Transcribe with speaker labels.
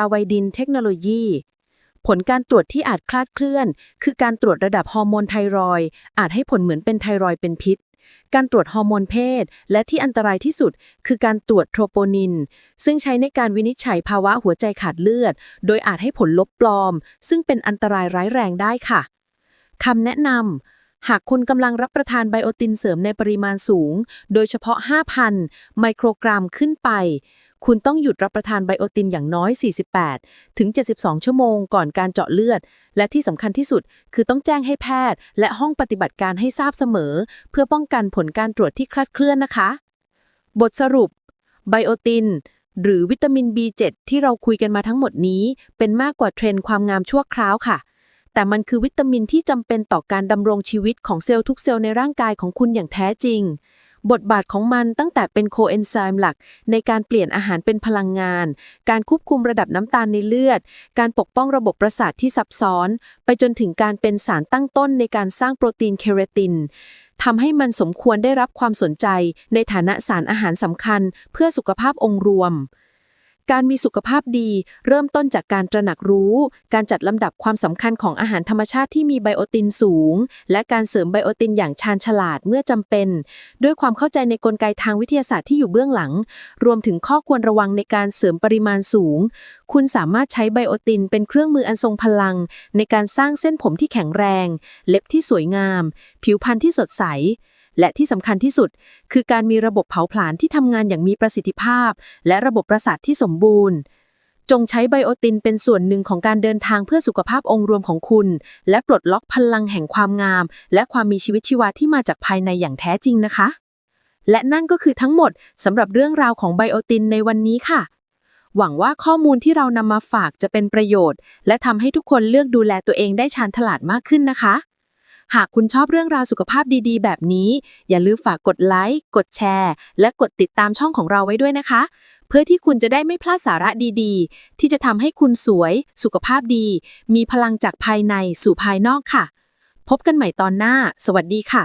Speaker 1: อาไวดินเทคโนโลยี ผลการตรวจที่อาจคลาดเคลื่อน คือการตรวจระดับฮอร์โมนไทรอยด์อาจให้ผลเหมือนเป็นไทรอยเป็นพิษ การตรวจฮอร์โมนเพศ และที่อันตรายที่สุด คือการตรวจโทรโปนิน ซึ่งใช้ในการวินิจฉัยภาวะหัวใจขาดเลือด โดยอาจให้ผลลบปลอม ซึ่งเป็นอันตรายร้ายแรงได้ค่ะคำแนะนำหากคุณกำลังรับประทานไบโอตินเสริมในปริมาณสูง โดยเฉพาะ 5,000 ไมโครกรัมขึ้นไปคุณต้องหยุดรับประทานไบโอตินอย่างน้อย 48 ถึง 72 ชั่วโมงก่อนการเจาะเลือด และที่สำคัญที่สุด คือต้องแจ้งให้แพทย์ และห้องปฏิบัติการให้ทราบเสมอ เพื่อป้องกันผลการตรวจที่คลาดเคลื่อนนะคะ บทสรุป ไบโอติน หรือวิตามิน B7 ที่เราคุยกันมาทั้งหมดนี้ เป็นมากกว่าเทรนด์ความงามชั่วคราวค่ะแต่มันคือวิตามินที่จำเป็นต่อการดำรงชีวิตของเซลล์ทุกเซลล์ในร่างกายของคุณอย่างแท้จริง บทบาทของมันตั้งแต่เป็นโคเอนไซม์หลัก ในการเปลี่ยนอาหารเป็นพลังงาน การควบคุมระดับน้ำตาลในเลือด การปกป้องระบบประสาทที่ซับซ้อน ไปจนถึงการเป็นสารตั้งต้นในการสร้างโปรตีนเคเรตินทำให้มันสมควรได้รับความสนใจในฐานะสารอาหารสำคัญเพื่อสุขภาพองค์รวม การมีสุขภาพดีเริ่มต้นจากการตระหนักรู้ การจัดลำดับความสำคัญของอาหารธรรมชาติที่มีไบโอตินสูง และการเสริมไบโอตินอย่างชาญฉลาดเมื่อจำเป็น ด้วยความเข้าใจในกลไกทางวิทยาศาสตร์ที่อยู่เบื้องหลัง รวมถึงข้อควรระวังในการเสริมปริมาณสูง คุณสามารถใช้ไบโอตินเป็นเครื่องมืออันทรงพลัง ในการสร้างเส้นผมที่แข็งแรง เล็บที่สวยงาม ผิวพรรณที่สดใส และที่สำคัญที่สุด คือการมีระบบเผาผลาญที่ทำงานอย่างมีประสิทธิภาพ และระบบประสาทที่สมบูรณ์ จงใช้ไบโอตินเป็นส่วนหนึ่งของการเดินทางเพื่อสุขภาพองค์รวมของคุณ และปลดล็อกพลังแห่งความงาม และความมีชีวิตชีวาที่มาจากภายในอย่างแท้จริงนะคะ และนั่นก็คือทั้งหมดสำหรับเรื่องราวของไบโอตินในวันนี้ค่ะหวังว่าข้อมูลที่เรานำมาฝากจะเป็นประโยชน์ และทำให้ทุกคนเลือกดูแลตัวเองได้ชาญฉลาดมากขึ้นนะคะ หากคุณชอบเรื่องราวสุขภาพดีๆ แบบนี้ อย่าลืมฝากกดไลค์ กดแชร์ และกดติดตามช่องของเราไว้ด้วยนะคะ เพื่อที่คุณจะได้ไม่พลาดสาระดีๆ ที่จะทำให้คุณสวย สุขภาพดี มีพลังจากภายในสู่ภายนอกค่ะ พบกันใหม่ตอนหน้า สวัสดีค่ะ